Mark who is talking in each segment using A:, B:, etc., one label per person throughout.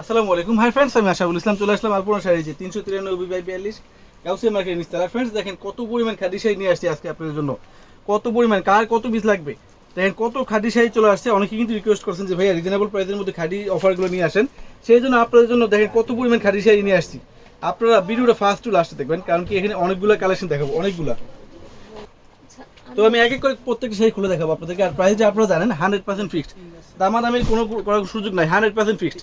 A: আসসালামু আলাইকুম। Hi friends আমি আশাবুল ইসলাম চলে আসলাম আলপনা শাড়ি যে তিনশো তিরানব্বই বাই বিয়াল্লিশ গাউসিয়া মার্কেট নিস্তালা ফ্রেন্ডস দেখেন কত পরিমাণ খাদি শাড়ি নিয়ে আসছি আজকে আপনাদের জন্য। কত পরিমাণ কার কত পিস লাগবে? দেখেন কত খাদি শাড়ি চলে আসছে। অনেকে কিন্তু রিকোয়েস্ট করছেন যে ভাইয়া রিজনেবল প্রাইসের মধ্যে খাদি অফারগুলো নিয়ে আসেন। সেই জন্য আপনাদের জন্য দেখেন কত পরিমাণ খাদি শাড়ি নিয়ে আসছি। আপনারা ভিডিওটা ফার্স্ট টু লাস্টে দেখবেন কারণ কি এখানে অনেকগুলো কালেকশন দেখাবো অনেকগুলা। তো আমি এক এক করে প্রত্যেকটা শাড়ি খুলে দেখাবো আপনাদেরকে। আর প্রাইস যে আপনারা জানেন হান্ড্রেড পার্সেন্ট ফিক্সড দামাদামির কোনো করার সুযোগ নাই হান্ড্রেড পার্সেন্ট ফিক্সড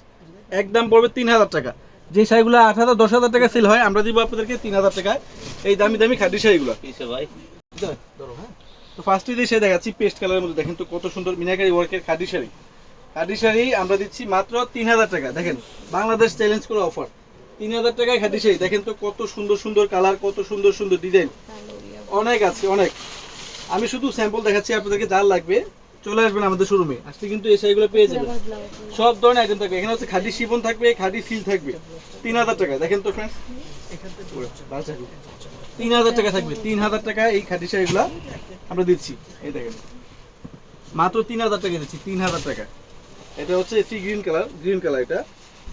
A: একদম পড়বে তিন হাজার টাকা। যে শাড়িগুলো আট হাজার দশ হাজার টাকা সেল হয় আমরা দিব আপনাদেরকে তিন হাজার টাকায়। এই দামি দামি খাদি শাড়িগুলো।
B: ভাই।
A: ধরো হ্যাঁ? তো ফার্স্টে যে শাড়ি দেখাচ্ছি পেস্ট কালারের মধ্যে দেখেন তো কত সুন্দর মিনাকারি ওয়ার্কের খাদি শাড়ি। খাদি শাড়ি আমরা দিচ্ছি মাত্র তিন হাজার টাকা। দেখেন বাংলাদেশ চ্যালেঞ্জ করে অফার তিন হাজার টাকায় খাদি শাড়ি। দেখেন তো কত সুন্দর সুন্দর কালার কত সুন্দর সুন্দর ডিজাইন অনেক আছে অনেক। আমি শুধু স্যাম্পল দেখাচ্ছি আপনাদেরকে যার লাগবে। চলে আসবেন আমাদের শোরুমে আজকে কিন্তু এই শাড়িগুলো পেয়ে যাবেন। সব ধরনের আইটেম থাকবে। এখানে হচ্ছে খাদি শিপন থাকবে খাদি সিল থাকবে। তিন হাজার টাকা। দেখেন তো ফ্রেন্ডস তিন হাজার টাকা থাকবে। তিন হাজার টাকা এই খাদি শাড়িগুলো আমরা দিচ্ছি। এই দেখেন। মাত্র তিন হাজার টাকা দিচ্ছি। তিন হাজার টাকা। এটা হচ্ছে sea green colour green colour এটা।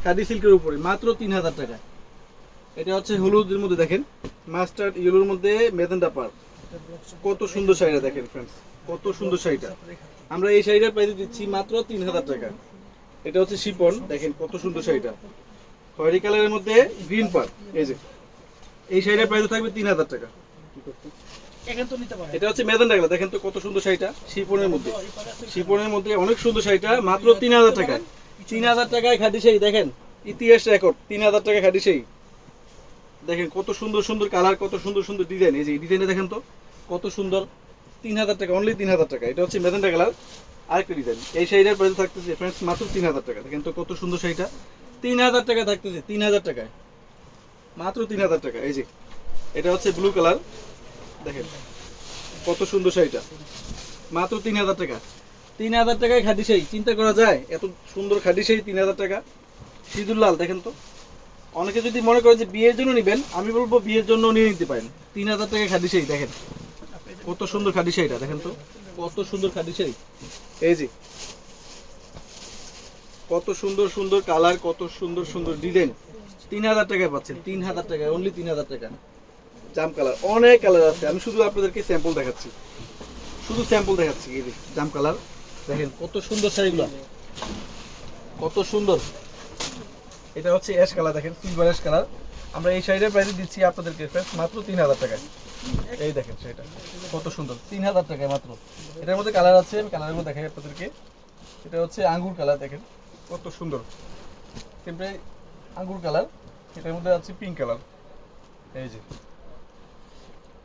A: খাদি সিল্কের উপরে। মাত্র তিন হাজার টাকা। এটা হচ্ছে হলুদের মধ্যে দেখেন। মাস্টার্ড ইয়েলোর মধ্যে মেজেন্ডা পার কত সুন্দর শাড়িটা দেখেন ফ্রেন্ডস কত সুন্দর শাড়িটা। আমরা এই শাড়িটার প্রাইস দিচ্ছি মাত্র তিন হাজার টাকা। এটা হচ্ছে শিপন দেখেন কত সুন্দর শাড়িটা। খয়েরি কালারের মধ্যে গ্রিন পার এই যে। এই শাড়িটার প্রাইস থাকবে তিন হাজার টাকা। এটা হচ্ছে মেদান ডাকলা দেখেন তো কত সুন্দর শাড়িটা শিপনের মধ্যে। শিপনের মধ্যে অনেক সুন্দর শাড়িটা, মাত্র তিন হাজার টাকা। তিন হাজার টাকায় খাদি শাড়ি, দেখেন, ইতিহাস রেকর্ড তিন হাজার টাকা খাদি শাড়ি। দেখেন কত সুন্দর সুন্দর কালার, কত সুন্দর সুন্দর ডিজাইন এই যে ডিজাইনটা দেখেন তো, কত সুন্দর। তিন হাজার টাকা অনলি তিন হাজার টাকা। এটা হচ্ছে মেজেন্টা কালার। আরেকটা ডিজাইন এই শাড়িটার প্রাইস থাকতেছে ফ্রেন্ডস মাত্র তিন হাজার টাকা। দেখেন তো কত সুন্দর শাড়িটা। তিন হাজার টাকা থাকতেছে তিন হাজার টাকায়। মাত্র তিন হাজার টাকা। এই যে, এটা হচ্ছে ব্লু কালার দেখেন, কত সুন্দর শাড়িটা। মাত্র তিন হাজার টাকা। তিন হাজার টাকায় খাদি শাড়ি। চিন্তা করা যায়, এত সুন্দর খাদি শাড়ি তিন হাজার টাকা। সিঁদুর দেখেন তো। অনেকে যদি মনে করে যে বিয়ের জন্য নেবেন, আমি বলব বিয়ের জন্য নিয়ে নিতে পারেন। তিন হাজার টাকায় খাদি শাড়ি, দেখেন। কত সুন্দর খাদি শাড়িটা, দেখেন তো। কত সুন্দর খাদি শাড়ি। এই যে, কত সুন্দর সুন্দর কালার, কত সুন্দর সুন্দর ডিজাইন। তিন হাজার টাকায় পাচ্ছেন, তিন হাজার টাকায় অনলি তিন হাজার টাকা। জাম কালার, অনেক কালার আছে। আমি শুধু আপনাদেরকে স্যাম্পল দেখাচ্ছি। শুধু স্যাম্পল দেখাচ্ছি, এই জাম কালার। দেখেন কত সুন্দর শাড়িগুলো। কত সুন্দর। এটা হচ্ছে অ্যাশ কালার দেখেন সিলভার অ্যাশ কালার আমরা এই শাড়িটার প্রাইস দিচ্ছি আপনাদেরকে friends মাত্র তিন হাজার টাকায়। এই দেখেন শাড়িটা, কত সুন্দর তিন হাজার টাকায় মাত্র। এটার মধ্যে কালার আছে, আমি কালারগুলো দেখাই আপনাদেরকে। এটা হচ্ছে আঙ্গুর কালার দেখেন, কত সুন্দর। সিম্পলি আঙ্গুর কালার এটার মধ্যে আছে পিঙ্ক কালার এই যে,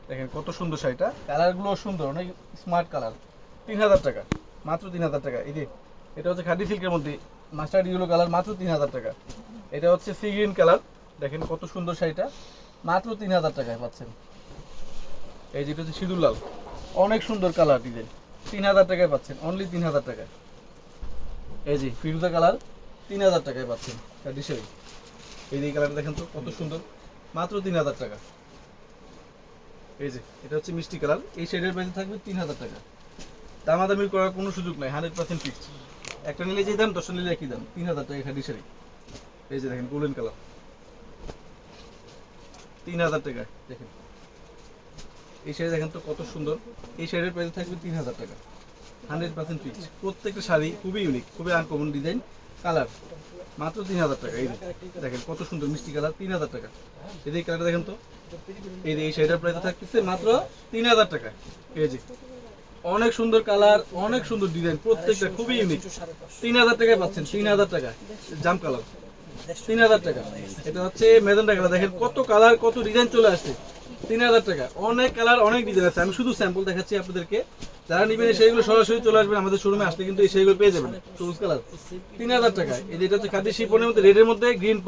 A: দেখেন কত সুন্দর শাড়িটা। কালারগুলো সুন্দর, অনেক স্মার্ট কালার তিন হাজার টাকা, মাত্র তিন হাজার টাকা। এই যে, এটা হচ্ছে খাদি সিল্কের মধ্যে। মাস্টার্ড ইয়েলো কালার মাত্র তিন হাজার টাকা। এটা হচ্ছে সি গ্রিন কালার দেখেন কত সুন্দর শাড়িটা। মাত্র তিন হাজার টাকায় পাচ্ছেন। এই যেটা হচ্ছে সিঁদুর লাল। অনেক সুন্দর কালার ডিজাইন তিন হাজার টাকায় পাচ্ছেন। অনলি তিন হাজার টাকায়। এই যে ফিরোজা কালার, তিন হাজার টাকায় পাচ্ছেন। শাড়ি এই যে কালারটা দেখেন তো, কত সুন্দর। মাত্র তিন হাজার টাকা। এই যে, এটা হচ্ছে মিষ্টি কালার। এই শেডের প্রাইস থাকবে তিন হাজার টাকা। দামাদামি করার কোনো সুযোগ নাই হান্ড্রেড পার্সেন্ট ফিক্সড একটা নিলে যে দাম, দশটা নিলে একই দাম। তিন হাজার টাকা খাদি শাড়ি এই যে দেখেন গোল্ডেন কালার তিন হাজার টাকা দেখেন। এই শাড়ি দেখেন তো কত সুন্দর। এই শাড়ির প্রাইস থাকবে তিন হাজার টাকা। হান্ড্রেড পার্সেন্ট ফিক্সড প্রত্যেকটা শাড়ি খুবই ইউনিক খুবই আনকমন ডিজাইন কালার মাত্র তিন হাজার টাকা, এই দেখেন কত সুন্দর মিষ্টি কালার তিন হাজার টাকা। এই কালারটা দেখেন তো, এই যে এই শাড়িটার প্রাইস থাকতেছে মাত্র তিন হাজার টাকা। এই যে অনেক সুন্দর কালার অনেক সুন্দর ডিজাইন প্রত্যেকটা খুবই ইউনিক তিন হাজার টাকায় পাচ্ছেন তিন হাজার টাকা জাম কালার তিন হাজার টাকা। এটা হচ্ছে মেজেন্টা কালার দেখেন কত কালার কত ডিজাইন চলে আসছে। তিন হাজার টাকা। অনেক কালার অনেক ডিজাইন আছে। আমি শুধু স্যাম্পল দেখাচ্ছি আপনাদেরকে। যারা নিবেন এই শাড়িগুলো সরাসরি চলে আসবেন আমাদের শোরুমে আসলে কিন্তু এই শাড়িগুলো পেয়ে যাবেন। সবুজ কালার তিন হাজার টাকা। হচ্ছে খাদি শিপনের মধ্যে রেডের মধ্যে গ্রিন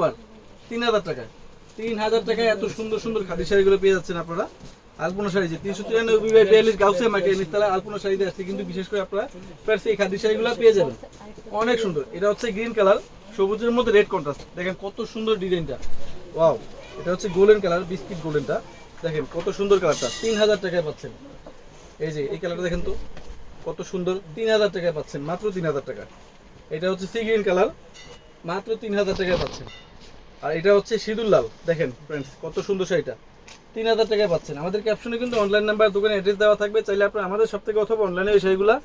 A: তিন হাজার টাকা। তিন হাজার টাকায় এত সুন্দর সুন্দর খাদি শাড়িগুলো পেয়ে যাচ্ছেন আপনারা। আলপনা শাড়ি যে তিনশো তিরানব্বই বাই বিয়াল্লিশ গাউসে নিস্তালা আলপনা শাড়িতে আসলে কিন্তু বিশেষ করে আপনারা এই খাদি শাড়িগুলো পেয়ে যাবেন। অনেক সুন্দর। এটা হচ্ছে গ্রিন কালার সবুজের মধ্যে রেড কন্ট্রাস্ট দেখেন কত সুন্দর ডিজাইনটা। ওয়াও, এটা হচ্ছে গোল্ডেন কালার বিস্কিট গোল্ডেনটা দেখেন কত সুন্দর কালারটা তিন হাজার টাকায় পাচ্ছেন। এই যে, এই কালারটা দেখেন তো, কত সুন্দর তিন হাজার টাকায় পাচ্ছেন, মাত্র তিন হাজার টাকা। এটা হচ্ছে সি গ্রিন কালার মাত্র তিন হাজার টাকায় পাচ্ছেন। আর এটা হচ্ছে সিঁদুর লাল। দেখেন ফ্রেন্ডস কত সুন্দর শাড়িটা। তিন হাজার টাকায় পাচ্ছেন। আমাদের ক্যাপশনে কিন্তু অনলাইন নাম্বার দোকানে অ্যাড্রেস দেওয়া থাকবে। চাইলে আপনার আমাদের সব থেকে অথবা অনলাইনে ওই শাড়িগুলো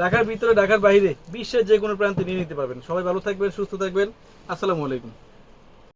A: ঢাকার ভিতরে, ঢাকার বাইরে বিশ্বের যে কোনো প্রান্তে নিয়ে নিতে পারবেন। সবাই ভালো থাকবেন, সুস্থ থাকবেন। আসসালামু আলাইকুম।